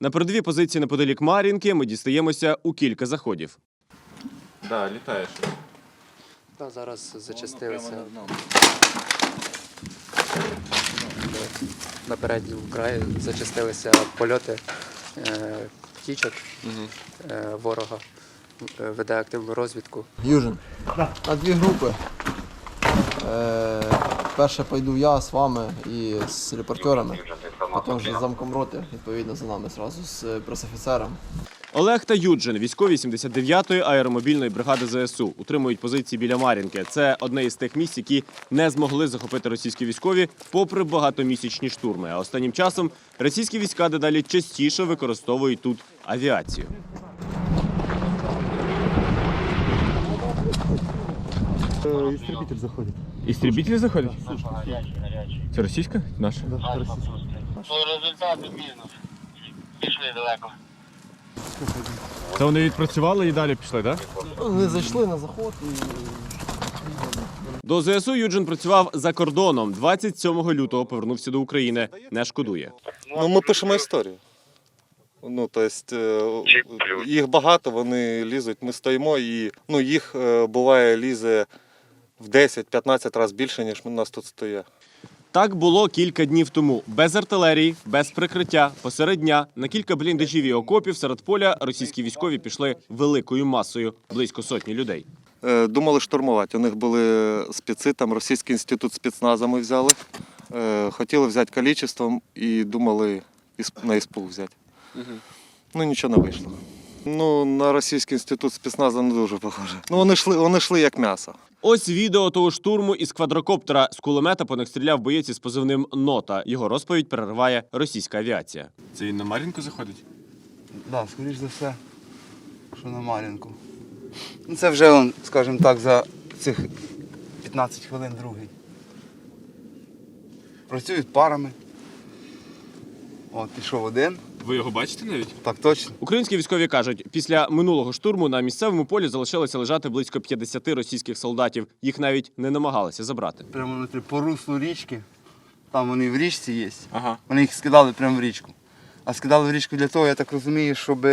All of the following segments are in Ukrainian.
На передові позиції неподалік Мар'їнки ми дістаємося у кілька заходів. Да, літаєш. Та зараз зачастилися на передньому краї зачастилися польоти е, птічок е, ворога. Е, Веде активну розвідку. Южин. На дві групи. Перше пойду я з вами і з репортерами, потім вже з замком роти, відповідно за нами зразу з е, пресофіцером. Олег та Юджин, військові 79-ї аеромобільної бригади ЗСУ, утримують позиції біля Мар'їнки. Це одне із тих місць, які не змогли захопити російські військові, попри багатомісячні штурми. А останнім часом російські війська дедалі частіше використовують тут авіацію. Истребитель заходит. Істрібітелі заходять? Це російська? Наша? результати мінус. Пішли далеко. Це вони відпрацювали і далі пішли, так? Вони зайшли на заход і До ЗСУ Юджин працював за кордоном. 27 лютого повернувся до України. Не шкодує. Ну, ми пишемо історію. Ну, тобто, їх багато, вони лізуть, ми стоїмо, і ну, їх е, буває лізе в 10-15 разів більше, ніж у нас тут стоїть. Так було кілька днів тому. Без артилерії, без прикриття, посеред дня на кілька бліндажів і окопів серед поля російські військові пішли великою масою, близько сотні людей. Е, Думали штурмувати. У них були специ, там Російський інститут спецназа ми взяли. Е, Хотіли взяти кількістю і думали ісп- на ІСПУ взяти. Ну нічого не вийшло. Ну, на Російський інститут спецназа не дуже похоже. Ну, вони йшли, вони йшли як м'ясо. Ось відео того штурму із квадрокоптера з кулемета по них стріляв боєць із позивним Нота. Його розповідь перериває російська авіація. Це він на Мар'їнку заходить? Да, скоріш за все, що на Мар'їнку. Ну, це вже, он, скажімо так, за цих 15 хвилин другий. Працюють парами. От, пішов один. Ви його бачите навіть? Так точно. Українські військові кажуть, після минулого штурму на місцевому полі залишилося лежати близько 50 російських солдатів. Їх навіть не намагалися забрати. Прямо внутрі по руслу річки. Там вони в річці є. Ага. Вони їх скидали прямо в річку. А скидали в річку для того, я так розумію, щоб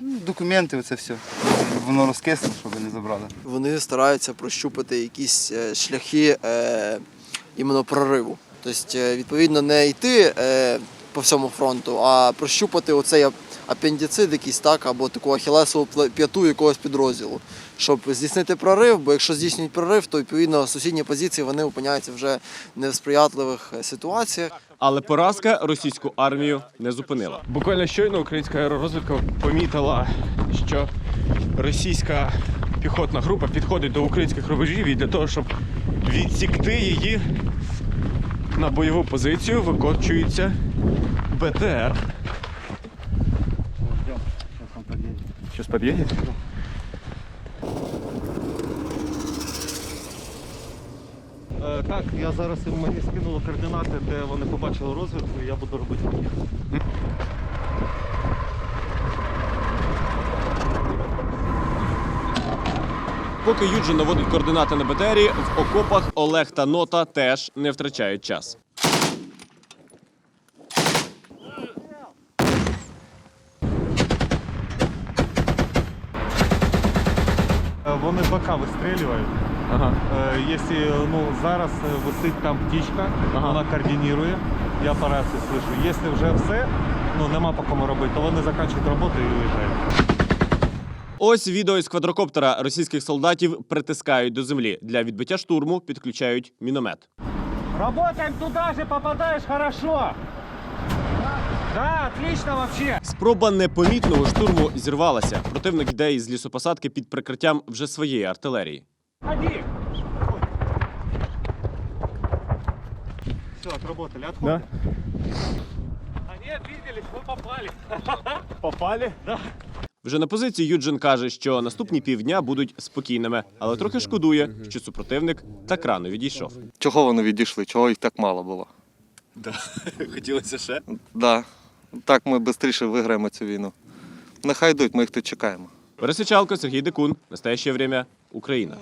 ну, документи, оце все. Воно розкисло, щоб не забрали. вони стараються прощупати якісь е, шляхи е, іменно прориву. Тобто, е, відповідно, не йти е, по всьому фронту, а прощупати оцей ап- апендицит якийсь так, або таку ахілесову п'яту якогось підрозділу, щоб здійснити прорив, бо якщо здійснюють прорив, то відповідно сусідні позиції вони опиняються вже не в сприятливих е, ситуаціях. Але поразка російську армію не зупинила. Буквально щойно українська аеророзвідка помітила, що російська піхотна група підходить до українських рубежів і для того, щоб відсікти її на бойову позицію, викочується БТР. Сейчас подъедет? Е, Так, я зараз їм мені координати, де вони побачили розвідку, і я буду робити Поки Юджин наводить координати на БТРі, в окопах Олег та Нота теж не втрачають час. Е, Вони БК вистрілюють. Ага. Е, Якщо ну, зараз е, висить там птічка, Ага. вона координує, я по рації слышу. Якщо вже все, ну нема по кому робити, то вони закінчують роботу і уїжджають. Ось відео із квадрокоптера російських солдатів притискають до землі. Для відбиття штурму підключають міномет. Работаем туда же, попадаешь хорошо. Да, отлично вообще. Спроба непомітного штурму зірвалася. Противник йде із лісопосадки під прикриттям вже своєї артилерії. Ходи. Все, отработали, отходим. А нет, видели, мы попали. Попали? Да. Вже на позиції Юджин каже, що наступні півдня будуть спокійними, але трохи шкодує, що супротивник так рано відійшов. Чого вони відійшли? Чого їх так мало було? Хотілося ще. Да. Так ми швидше виграємо цю війну. Нехай йдуть, ми їх тут чекаємо. Пересичалко, Сергій Декун. Настояще время. Україна.